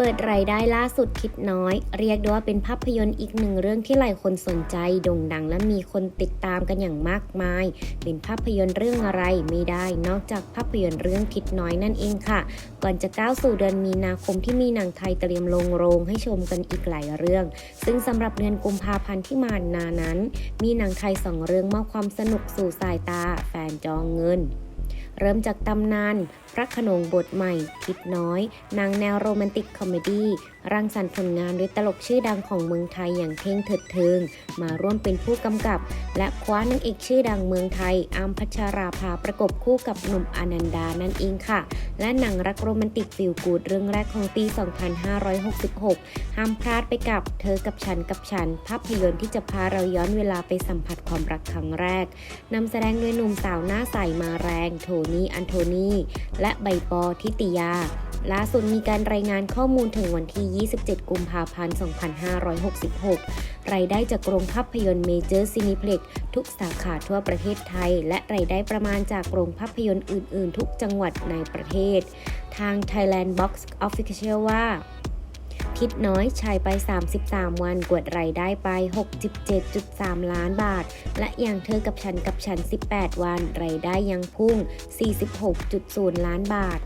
เปิดรายได้ล่าสุดคิดน้อย เรียกได้ว่าเป็นภาพยนตร์อีกหนึ่งเรื่องที่หลายคนสนใจโด่งดังและมีคนติดตามกันอย่างมากมาย เป็นภาพยนตร์เรื่องอะไรไม่ได้ นอกจากภาพยนตร์เรื่องคิดน้อยนั่นเองค่ะ ก่อนจะก้าวสู่เดือนมีนาคมที่มีหนังไทยเตรียมลงโรงให้ชมกันอีกหลายเรื่อง ซึ่งสำหรับเดือนกุมภาพันธ์ที่มานานั้น มีหนังไทยสองเรื่องมอบความสนุกสู่สายตา แฟนจองเงิน เริ่มจากตำนาน พระขนงบทใหม่ คิดน้อยหนางแนวโรแมนติกคอมเมดี้รังสรรค์ผลงานด้วยตลกชื่อดังของเมืองไทยอย่างเท่งเถิดเทิง มาร่วมเป็นผู้กำกับ และคว้านางเอกชื่อดังเมืองไทยอามพัชราภาประกบคู่กับหนุ่มอนันดานั่นเองค่ะ และหนังรักโรแมนติกฟิลกูดเรื่องแรกของปี 2566 ห้ามพลาดไปกับเธอกับฉันกับฉัน ภาพยนตร์ที่จะพาเราย้อนเวลาไปสัมผัสความรักครั้งแรกนำแสดงโดยหนุ่มสาวหน้าใสมาแรงโทนีอันโทนี และใบปอทิติยา ล่าสุดมีการรายงานข้อมูลถึงวันที่ 27 กุมภาพันธ์ 2566 รายได้จากโรงภาพยนตร์เมเจอร์ซินิเพล็กทุกสาขาทั่วประเทศไทย และรายได้ประมาณจากโรงภาพยนตร์อื่น ๆ ทุกจังหวัดในประเทศ ทาง Thailand Box Official ว่า คิดน้อยชายไป 33 วันกวดรายได้ไป 67.3 ล้านบาท และอย่างเธอกับฉันกับฉัน 18 วันรายได้ยังพุ่ง 46.0 ล้านบาท